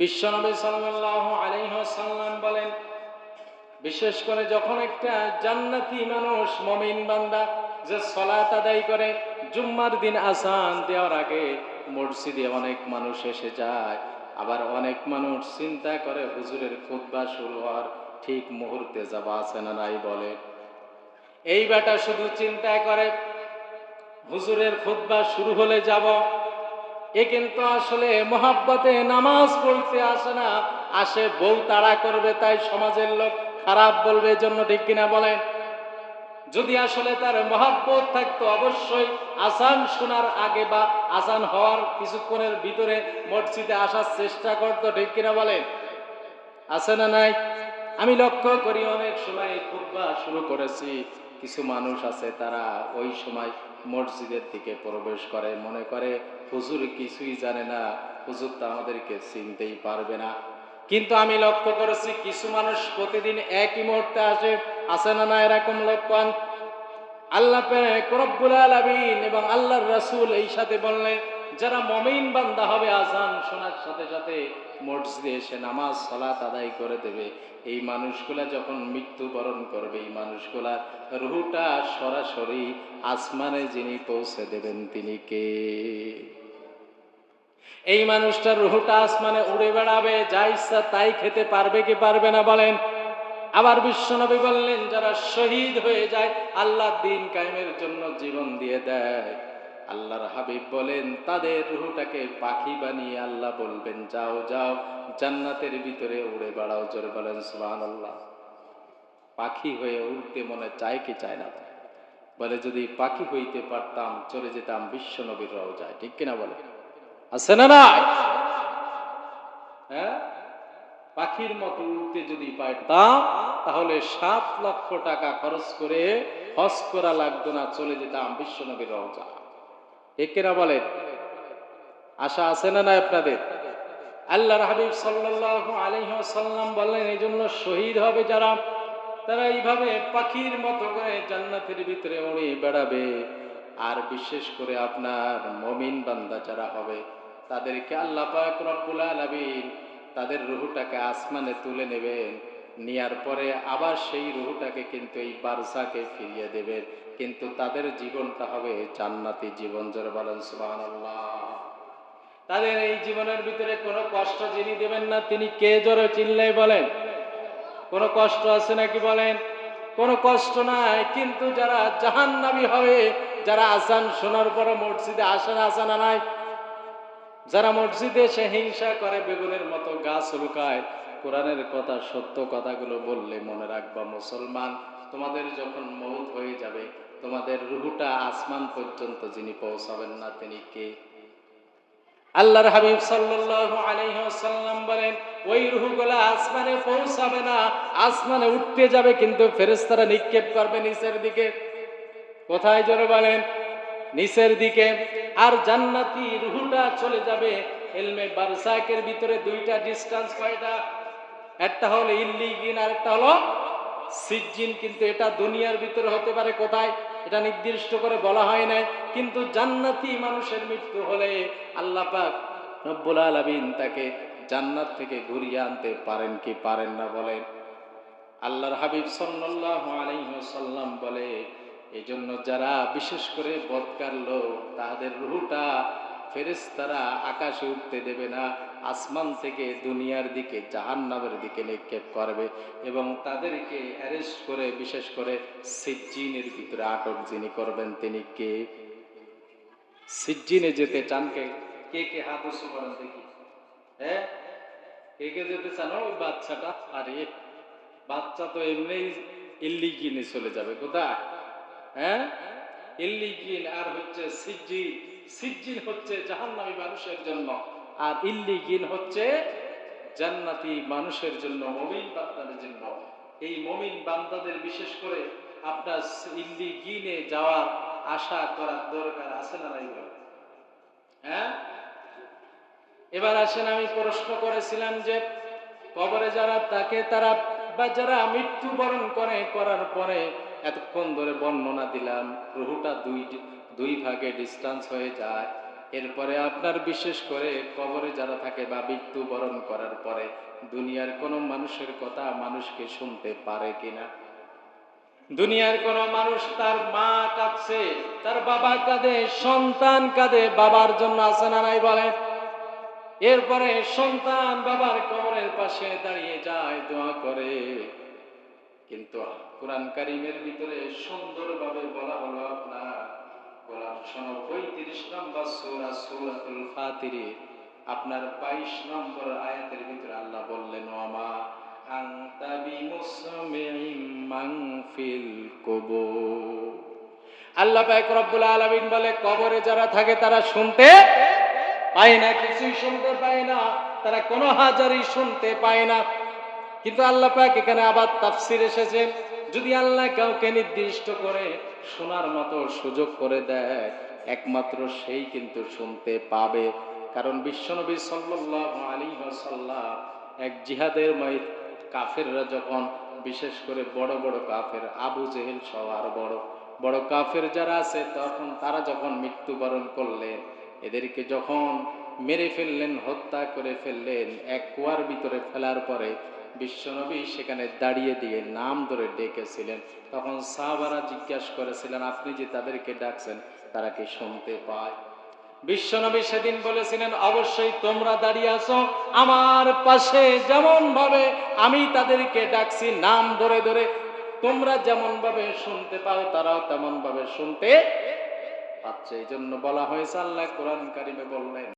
বিশ্বনবী সাল্লাল্লাহু আলাইহি ওয়াসাল্লাম বলেন, বিশেষ করে যখন একটা জান্নাতি মানুষ, মমিন বান্দা যে সলাত আদায় করে, জুম্মার দিন আসান দেওয়ার আগে মসজিদে অনেক মানুষ এসে যায়, আবার অনেক মানুষ চিন্তা করে হুজুরের খুতবা শুরু হওয়ার ঠিক মুহূর্তে যাবা, আছে না নাই বলে। এই বেটা শুধু চিন্তা করে, হুজুরের খুতবা শুরু হলে যাব এ কিন্তু আসলে মহাব্বতে নামাজ পড়তে আসে না। আসে বউ তাড়া করবে, তাই সমাজের লোক খারাপ বলবে, এজন্য ঠিক কিনা বলেন? যদি আসলে তার মহাব্বত থাকতো, অবশ্যই আসান শোনার আগে বা আসান হওয়ার কিছুক্ষণের ভিতরে মসজিদে আসার চেষ্টা করতো, ঠিক কিনা বলেন? আছে না নাই? আমি লক্ষ্য করি অনেক সময় খুতবা শুরু করেছি। কিছু মানুষ আছে, তারা ওই সময় মসজিদের দিকে প্রবেশ করে, মনে করে হুজুর কিছুই জানে না, হুজুর তো আমাদেরকে চিনতেই পারবে না। কিন্তু আমি লক্ষ্য করেছি, কিছু মানুষ প্রতিদিন একই মুহূর্তে আসে আসে না না এরকম লক্ষণ? আল্লাহ রব্বুল আলামিন এবং আল্লাহর রাসূল এই সাথে বললেন, যারা মমিন বান্দা হবে আজান শোনার সাথে সাথে মসজিদে এসে নামাজ, সালাত আদায় করে দেবে। এই মানুষগুলা যখন মৃত্যুবরণ করবে, এই মানুষগুলা রুহুটা সরাসরি আসমানে যিনি পৌঁছে দেবেন, তিনি কে? এই মানুষটার রুহুটা আসমানে উড়ে বেড়াবে, যা ইচ্ছা তাই খেতে পারবে কি পারবে না বলেন। আবার বিশ্বনবী বললেন, যারা শহীদ হয়ে যায়, আল্লাহ দিন কায়েমের জন্য জীবন দিয়ে দেয়। আল্লাহর হাবিব বলেন, তাদের রুহুটাকে পাখি বানিয়ে আল্লাহ বলবেন, যাও যাও, জান্নাতের ভিতরে উড়ে বেড়াও, জোরে বলেন সুবহান আল্লাহ পাখি হয়ে উড়তে মনে চায় কি চায় না? বলে, যদি পাখি হইতে পারতাম, চলে যেতাম বিশ্বনবীর রাও যায় ঠিক কিনা বলে আছে না না হ্যাঁ? পাখির মতো উড়তে যদি পারতাম, তাহলে সাত লক্ষ টাকা খরচ করে হজ করা লাগতো না, চলে যেতাম বিশ্ব নবীর রওজা কিনা বলেন? আশা আছে না না আপনাদের? আল্লাহর হাবিব সাল্লাল্লাহু আলাইহি ওয়াসাল্লাম বললেন এই জন্য শহীদ হবে যারা, তারা এইভাবে পাখির মতো করে জান্নাতের ভিতরে উড়ে বেড়াবে। আর বিশেষ করে আপনার মমিন বান্দা যারা হবে তাদেরকে আল্লাহ পাক রব্বুল আলামিন তাদের রুহুটাকে আসমানে তুলে নেবেন। নেয়ার পরে আবার সেই রুহুটাকে কিন্তু এই বারসাকে ফিরিয়ে দেবেন। কিন্তু তাদের জীবনটা হবে জান্নাতি জীবন, জোরে বলেন সুবহানাল্লাহ। তাদের এই জীবনের ভিতরে কোনো কষ্ট যিনি দেবেন না, তিনি কে জোরে চিল্লাই বলেন? কোনো কষ্ট আছে নাকি বলেন? কোনো কষ্ট নাই, কিন্তু যারা জাহান্নামী হবে, যারা আসান শোনার পরে মসজিদে আসে না, আসে নাই যারা মসজিদে এসে হিংসা করে, বেগুনের মতো গাছ লুকায়, কোরআনের কথা, সত্য কথাগুলো বললে মনে রাখবা মুসলমান, তোমাদের যখন মৌত হয়ে যাবে, তোমাদের রুহুটা আসমান পর্যন্ত যিনি পৌঁছাবেন না তিনি কে? আল্লাহর হাবিব সাল্লাল্লাহু আলাইহি ওয়াসাল্লাম বলেন, ওই রুহগুলা আসমানে পৌঁছাবে না, আসমানে উঠতে যাবে, কিন্তু ফেরেশতারা নিক্ষেপ করবে নিচের দিকে। কোথায় জোরে বলেন? নিচের দিকে, আর জান্নাতি রুহুটা চলে যাবে এলমে বারসাকের ভিতরে, দুইটা ডিসটেন্স কয়টা? একটা হলো ইল্লিগিন, আর একটা হলো সিজ্জিন, কিন্তু এটা দুনিয়ার ভিতরে হতে পারে কোথায়? এটা নির্দিষ্ট করে বলা হয় নাই, কিন্তু জান্নাতি মানুষের মৃত্যু হলে আল্লাহ পাক রব্বুল আলামিন তাকে জান্নাত থেকে ঘুরিয়ে আনতে পারেন কি পারেন না বলেন? আল্লাহর হাবিব সাল্লাল্লাহু আলাইহি ওয়াসাল্লাম বলে এই জন্য যারা বিশেষ করে বদকার লোক তাদের রুহুটা ফেরেশতারা আকাশে উঠতে দেবে না, আসমান থেকে দুনিয়ার দিকে, জাহান্নামের দিকে নিক্ষেপ করবে এবং তাদেরকে অ্যারেস্ট করে, বিশেষ করে সিজ্জিনের ভিতরে আটক যিনি করবেন তিনি কে? সিজ্জিনে যেতে চান কে? কে কে? হাত উঁচু করেন দেখি। হ্যাঁ? কে কে যেতে চান? ওই বাচ্চাটা? আরে, বাচ্চা তো এমনি ইল্লিগিনে চলে যাবে, কোথায়? হ্যাঁ? ইল্লিগিন আর হচ্ছে সিজ্জিন সিজ্জিন হচ্ছে জাহান্নামী মানুষের জন্য, আর ইল্লিগিন হচ্ছে জান্নাতি মানুষের জন্য, মমিন বান্দাদের জন্য। এই মমিন বান্দাদের বিশেষ করে আপনার ইল্লিগিনে যাওয়ার আশা করার দরকার আছে না নাই হ্যাঁ? এবার আসেন, আমি প্রশ্ন করেছিলাম যে কবরে যারা তাকে তারা বা যারা মৃত্যুবরণ করে, করার পরে এতক্ষণ ধরে বর্ণনা দিলাম, রুহুটা দুই দুই ভাগে ডিস্টেন্স হয়ে যায়। এরপরে আপনার বিশেষ করে কবরে যারা থাকে বা মৃত্যুবরণ করার পরে, দুনিয়ার কোনো মানুষের কথা মানুষকে শুনতে পারে কিনা? দুনিয়ার কোন মানুষ তার মা কাঁদছে, তার বাবা কাঁদে, সন্তান কাঁদে, বাবার জন্য আছে না নাই বলে এরপরে সন্তান বাবার কবরের পাশে দাঁড়িয়ে যায়, দোয়া করে। কিন্তু কোরআন কারিমের ভিতরে সুন্দরভাবে বলা হলো আপনার, কোরআন শোনো পঁয়ত্রিশ নম্বর সূরা সূরাতুল ফাতিরে আপনার বাইশ নম্বর আয়াতের ভিতরে আল্লাহ বললেন ওমা আনতা বিমুসমিইম মান ফিল আল্লাহ পাক রব্বুল আলামিন বলে, কবরে যারা থাকে তারা শুনতে পায় না কিছুই শুনতে পায় না, তারা কোনো হাজারই শুনতে পায় না। কিন্তু আল্লাহ পাক এখানে আবার তাফসির এসেছে, যদি আল্লাহ কাউকে নির্দিষ্ট করে শোনার মতো সুযোগ করে দেয়, একমাত্র সেই কিন্তু শুনতে পাবে। কারণ বিশ্বনবী সাল্লাল্লাহু আলাইহি ওয়াসাল্লাম এক জিহাদের মাই কাফেররা যখন, বিশেষ করে বড় বড় কাফের, আবু জেহেল সহ আরও বড় বড় কাফের যারা আছে, তখন তারা যখন মৃত্যুবরণ করলেন এদেরকে যখন মেরে ফেললেন, হত্যা করে ফেললেন, এক কুয়ার ভিতরে ফেলার পরে বিশ্বনবী সেখানে দাঁড়িয়ে দিয়ে নাম ধরে ডেকেছিলেন। তখন সাহাবারা জিজ্ঞাসা করেছিলেন, আপনি যে তাদেরকে ডাকছেন, তারা কি শুনতে পায়? বিশ্বনবী সেদিন বলেছিলেন, অবশ্যই তোমরা দাঁড়িয়ে আছো, আমার পাশে যেমন ভাবে আমি তাদেরকে ডাকছি, নাম ধরে ধরে তোমরা যেমন ভাবে শুনতে পাও, তারাও তেমন ভাবে শুনতে পাচ্ছে। এই জন্য বলা হয়েছে আল্লাহ কোরআন কারিমে বললেন